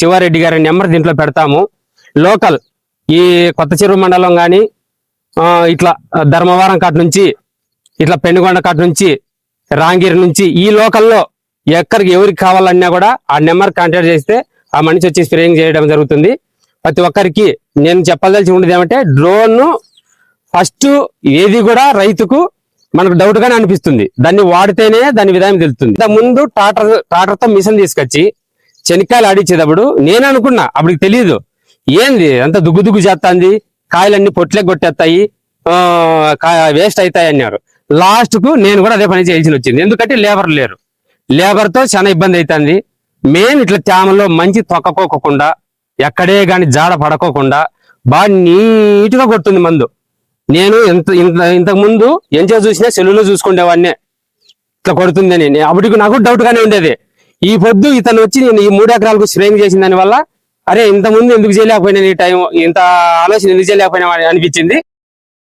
శివారెడ్డి గారి నెంబర్ దీంట్లో పెడతాము. లోకల్ ఈ కొత్త చెరువు మండలం కానీ ఇట్లా ధర్మవరం కాటి నుంచి ఇట్లా పెనుగొండ కాటి నుంచి రాంగిరి నుంచి ఈ లోకల్లో ఎక్కడికి ఎవరికి కావాలన్నా కూడా ఆ నెంబర్ కాంటాక్ట్ చేస్తే ఆ మనిషి వచ్చి స్ప్రేయింగ్ చేయడం జరుగుతుంది. ప్రతి ఒక్కరికి నేను చెప్పదలిసి ఉండేది ఏమంటే డ్రోన్ ఫస్ట్ ఏది కూడా రైతుకు మనకు డౌట్ గానే అనిపిస్తుంది. దాన్ని వాడితేనే దాని విధానం తెలుస్తుంది. ముందు టాటర్ టాటర్తో మిషన్ తీసుకొచ్చి శనక్కాయలు ఆడిచ్చేటప్పుడు నేను అనుకున్నా అప్పటికి తెలియదు ఏంది? అంత దుగ్గు దుగ్గు చేస్తాంది కాయలన్నీ పొట్లే కొట్టేస్తాయి వేస్ట్ అవుతాయి అన్నారు. లాస్ట్కు నేను కూడా అదే పని చేయాల్సి వచ్చింది. ఎందుకంటే లేబర్ లేరు. లేబర్తో చాలా ఇబ్బంది అవుతుంది మెయిన్ ఇట్లా తేమలో మంచి తొక్కకోకుండా ఎక్కడే గాని జాడ పడకోకుండా బాగా నీట్గా కొడుతుంది మందు. నేను ఇంత ఇంత ఇంతకు ముందు ఎంచో చూసినా సెల్లులో చూసుకునేవాడినే. ఇట్లా కొడుతుందని. అప్పటికి నాకు డౌట్ గానే ఉండేది. ఈ పొద్దు ఇతను వచ్చి నేను ఈ మూడు ఎకరాలకు స్ప్రేయింగ్ చేసిన దాని వల్ల అరే ఇంత ముందు ఎందుకు చేయలేకపోయినా ఈ టైం? ఇంత ఆలోచన ఎందుకు చేయలేకపోయినా అనిపించింది.